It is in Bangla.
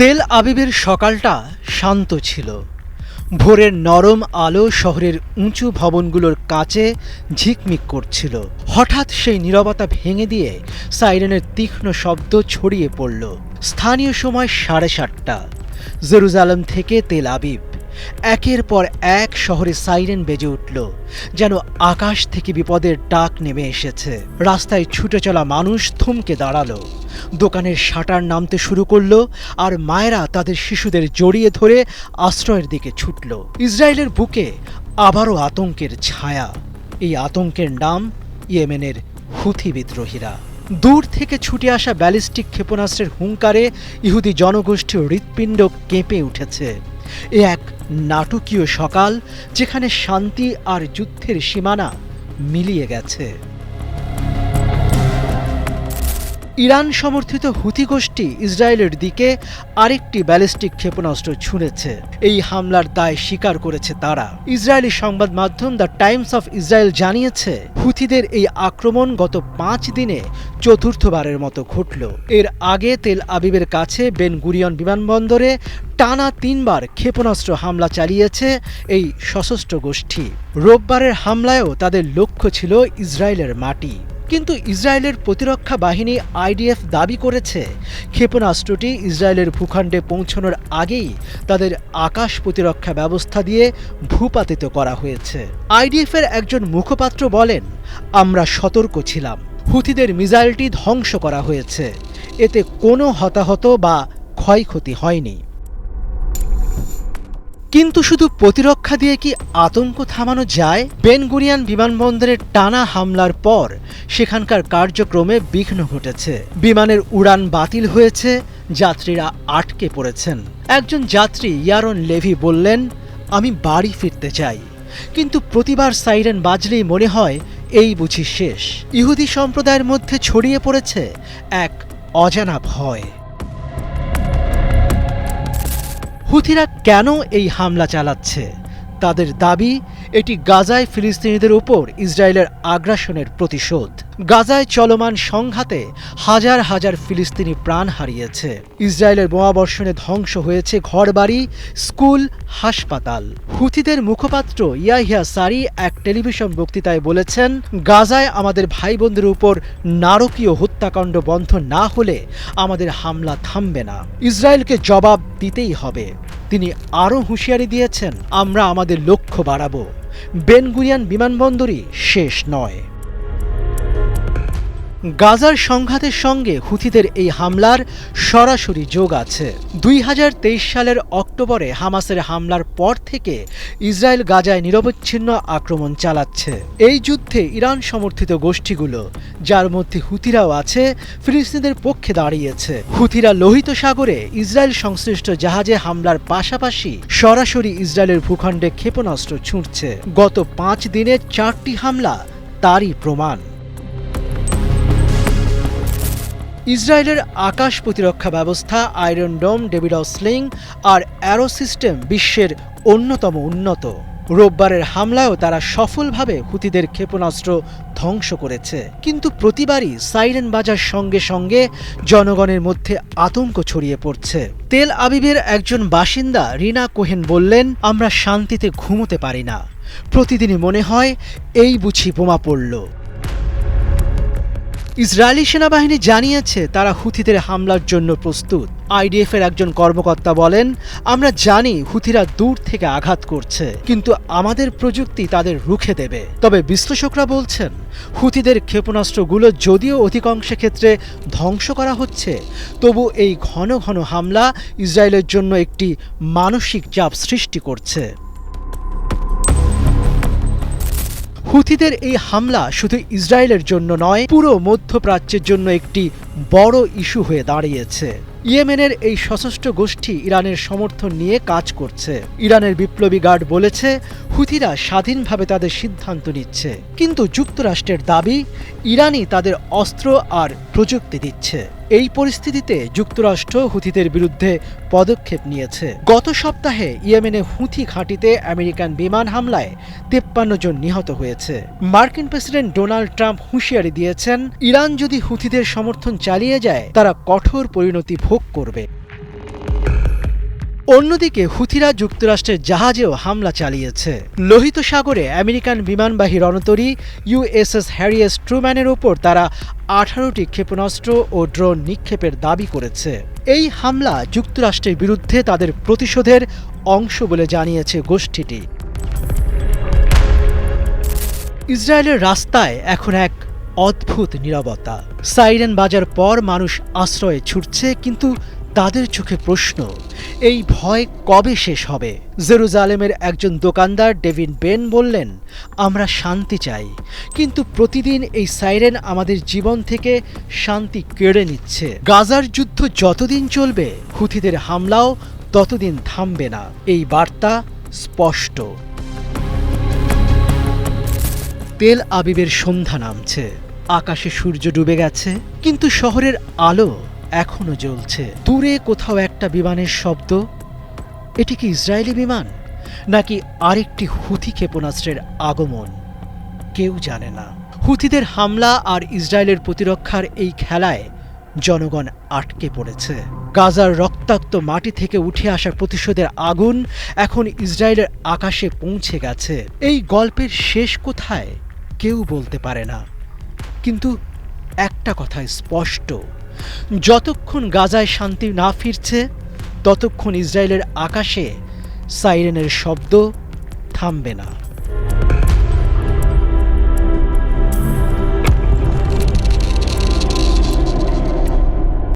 তেল আবিবের সকালটা শান্ত ছিল। ভোরের নরম আলো শহরের উঁচু ভবনগুলোর কাছে ঝিকমিক করছিল। হঠাৎ সেই নিরবতা ভেঙে দিয়ে সাইরেনের তীক্ষ্ণ শব্দ ছড়িয়ে পড়ল। স্থানীয় সময় সাড়ে সাতটা। জেরুজালেম থেকে তেল আবিব একের পর এক শহরে সাইরেন বেজে উঠল, যেন আকাশ থেকে বিপদের ডাক নেমে এসেছে। রাস্তায় ছুটে চলা মানুষ থমকে দাঁড়াল। দোকানের শাটার নামতে শুরু করল আর মায়েরা তাদের শিশুদের জড়িয়ে ধরে আশ্রয়ের দিকে ছুটল। ইসরায়েলের বুকে আবারও আতঙ্কের ছায়া। এই আতঙ্কের নাম ইয়েমেনের হুথি বিদ্রোহীরা। দূর থেকে ছুটে আসা ব্যালিস্টিক ক্ষেপণাস্ত্রের হুঙ্কারে ইহুদি জনগোষ্ঠীর হৃৎপিণ্ড কেঁপে উঠেছে। এ এক নাটকীয় সকাল যেখানে শান্তি আর যুদ্ধের সীমানা মিলিয়ে গেছে। ইরান সমর্থিত হুথি গোষ্ঠী ইসরায়েলের দিকে আরেকটি ব্যালিস্টিক ক্ষেপণাস্ত্র ছুঁড়েছে। এই হামলার দায় স্বীকার করেছে তারা। ইসরায়েলি সংবাদ মাধ্যম দ্য টাইমস অফ ইসরায়েল জানিয়েছে, হুথিদের এই আক্রমণ গত পাঁচ দিনে চতুর্থবারের মতো ঘটল। এর আগে তেল আবিবের কাছে বেন গুরিয়ন বিমানবন্দরে টানা তিনবার ক্ষেপণাস্ত্র হামলা চালিয়েছে এই সশস্ত্র গোষ্ঠী। রোববারের হামলায়ও তাদের লক্ষ্য ছিল ইসরায়েলের মাটি। কিন্তু ইসরায়েলের প্রতিরক্ষা বাহিনী আইডিএফ দাবি করেছে, ক্ষেপণাস্ত্রটি ইসরায়েলের ভূখণ্ডে পৌঁছানোর আগেই তাদের আকাশ প্রতিরক্ষা ব্যবস্থা দিয়ে ভূপাতিত করা হয়েছে। আইডিএফের একজন মুখপাত্র বলেন, আমরা সতর্ক ছিলাম। হুথিদের মিসাইলটি ধ্বংস করা হয়েছে। এতে কোনো হতাহত বা ক্ষয়ক্ষতি হয়নি। কিন্তু শুধু প্রতিরক্ষা দিয়ে কি আতঙ্ক থামানো যায়? বেনগুরিয়ান বিমানবন্দরের টানা হামলার পর সেখানকার কার্যক্রমে বিঘ্ন ঘটেছে। বিমানের উড়ান বাতিল হয়েছে, যাত্রীরা আটকে পড়েছেন। একজন যাত্রী ইয়ারন লেভি বললেন, আমি বাড়ি ফিরতে চাই। কিন্তু প্রতিবার সাইরেন বাজলেই মনে হয়, এই বুঝি শেষ। ইহুদি সম্প্রদায়ের মধ্যে ছড়িয়ে পড়েছে এক অজানা ভয়। হুথিরা কেন এই হামলা চালাচ্ছে? তাদের দাবি এটি গাজায় ফিলিস্তিনিদের উপর ইসরায়েলের আগ্রাসনের প্রতিশোধ। গাজায় চলমান সংঘাতে হাজার হাজার ফিলিস্তিনি প্রাণ হারিয়েছে। ইসরায়েলের বোমাবর্ষণে ধ্বংস হয়েছে ঘরবাড়ি, স্কুল, হাসপাতাল। হুথিদের মুখপাত্র ইয়াহিয়া সারি এক টেলিভিশন বক্তৃতায় বলেছেন, গাজায় আমাদের ভাই বোনদের উপর নারকীয় হত্যাকাণ্ড বন্ধ না হলে আমাদের হামলা থামবে না। ইসরায়েলকে জবাব দিতেই হবে। তিনি আরও হুঁশিয়ারি দিয়েছেন, আমরা আমাদের লক্ষ্য বাড়াবো। বেনগুরিয়ান বিমানবন্দরই শেষ নয়। গাজার সংঘাতের সঙ্গে হুথিদের এই হামলার সরাসরি যোগ আছে। দুই হাজার তেইশ সালের অক্টোবরে হামাসের হামলার পর থেকে ইসরায়েল গাজায় নিরবচ্ছিন্ন আক্রমণ চালাচ্ছে। এই যুদ্ধে ইরান সমর্থিত গোষ্ঠীগুলো, যার মধ্যে হুথিরাও আছে, ফিলিস্তিনদের পক্ষে দাঁড়িয়েছে। হুথিরা লোহিত সাগরে ইসরায়েল সংশ্লিষ্ট জাহাজে হামলার পাশাপাশি সরাসরি ইসরায়েলের ভূখণ্ডে ক্ষেপণাস্ত্র ছুঁড়ছে। গত পাঁচ দিনে চারটি হামলা তারই প্রমাণ। ইসরায়েলের আকাশ প্রতিরক্ষা ব্যবস্থা আয়রন ডোম ডেভিডাও স্লিং আর অ্যারো সিস্টেম বিশ্বের অন্যতম উন্নত। রোববারের হামলায়ও তারা সফলভাবে হুতিদের ক্ষেপণাস্ত্র ধ্বংস করেছে। কিন্তু প্রতিবারই সাইরেন বাজার সঙ্গে সঙ্গে জনগণের মধ্যে আতঙ্ক ছড়িয়ে পড়ছে। তেল আবিবের একজন বাসিন্দা রিনা কোহেন বললেন, আমরা শান্তিতে ঘুমোতে পারি না। প্রতিদিনই মনে হয় এই বুঝি বোমা পড়ল। ইসরায়েলি সেনাবাহিনী জানিয়েছে তারা হুথিদের হামলার জন্য প্রস্তুত। আইডিএফ এর একজন কর্মকর্তা বলেন, আমরা জানি হুথিরা দূর থেকে আঘাত করছে, কিন্তু আমাদের প্রযুক্তি তাদের রুখে দেবে। তবে বিশ্লেষকরা বলছেন, হুথিদের ক্ষেপণাস্ত্রগুলো যদিও অধিকাংশ ক্ষেত্রে ধ্বংস করা হচ্ছে, তবু এই ঘন ঘন হামলা ইসরায়েলের জন্য একটি মানসিক চাপ সৃষ্টি করছে। হুথিদের এই হামলা শুধু ইসরায়েলের জন্য নয়, পুরো মধ্যপ্রাচ্যের জন্য একটি বড় ইস্যু হয়ে দাঁড়িয়েছে। ইয়েমেনের এই সশস্ত্র গোষ্ঠী ইরানের সমর্থন নিয়ে কাজ করছে। ইরানের বিপ্লবী গার্ড বলেছে, হুথিরা স্বাধীনভাবে তাদের সিদ্ধান্ত নিচ্ছে। কিন্তু যুক্তরাষ্ট্রের দাবি, ইরানই তাদের অস্ত্র আর প্রযুক্তি দিচ্ছে। এই পরিস্থিতিতে যুক্তরাষ্ট্র হুথিদের বিরুদ্ধে পদক্ষেপ নিয়েছে। গত সপ্তাহে ইয়েমেনে হুথি ঘাঁটিতে আমেরিকান বিমান হামলায় তেপ্পান্ন জন নিহত হয়েছে। মার্কিন প্রেসিডেন্ট ডোনাল্ড ট্রাম্প হুঁশিয়ারি দিয়েছেন, ইরান যদি হুথিদের সমর্থন চালিয়ে যায়, তারা কঠোর পরিণতি ভোগ করবে। অন্যদিকে হুথিরা যুক্তরাষ্ট্রের জাহাজেও হামলা চালিয়েছে। লোহিত সাগরে আমেরিকান বিমানবাহী রণতরী ইউএসএস হ্যারিয়েস ট্রুম্যানের ওপর তারা আঠারোটি ক্ষেপণাস্ত্র ও ড্রোন নিক্ষেপের দাবি করেছে। এই হামলা যুক্তরাষ্ট্রের বিরুদ্ধে তাদের প্রতিশোধের অংশ বলে জানিয়েছে গোষ্ঠীটি। ইসরায়েলের রাস্তায় এখন এক অদ্ভুত নীরবতা। সাইরেন বাজার পর মানুষ আশ্রয়ে ছুটছে, কিন্তু তাদের চোখে প্রশ্ন, এই ভয় কবে শেষ হবে? জেরুজালেমের একজন দোকানদার ডেভিন বেন বললেন, আমরা শান্তি চাই, কিন্তু প্রতিদিন এই সাইরেন আমাদের জীবন থেকে শান্তি কেড়ে নিচ্ছে। গাজার যুদ্ধ যতদিন চলবে, হুথিদের হামলাও ততদিন থামবে না। এই বার্তা স্পষ্ট। তেল আবিবের সন্ধ্যা নামছে। আকাশে সূর্য ডুবে গেছে, কিন্তু শহরের আলো এখনও জ্বলছে। দূরে কোথাও একটা বিমানের শব্দ। এটি কি ইসরায়েলি বিমান? নাকি আরেকটি হুথি ক্ষেপণাস্ত্রের আগমন? কেউ জানে না। হুথিদের হামলা আর ইসরায়েলের প্রতিরক্ষার এই খেলায় জনগণ আটকে পড়েছে। গাজার রক্তাক্ত মাটি থেকে উঠে আসা প্রতিশোধের আগুন এখন ইসরায়েলের আকাশে পৌঁছে গেছে। এই গল্পের শেষ কোথায় কেউ বলতে পারে না। কিন্তু একটা কথা স্পষ্ট। যতক্ষণ গাজায় শান্তি না ফিরছে ততক্ষণ ইসরায়েলের আকাশে সাইরেনের শব্দ থামবে না।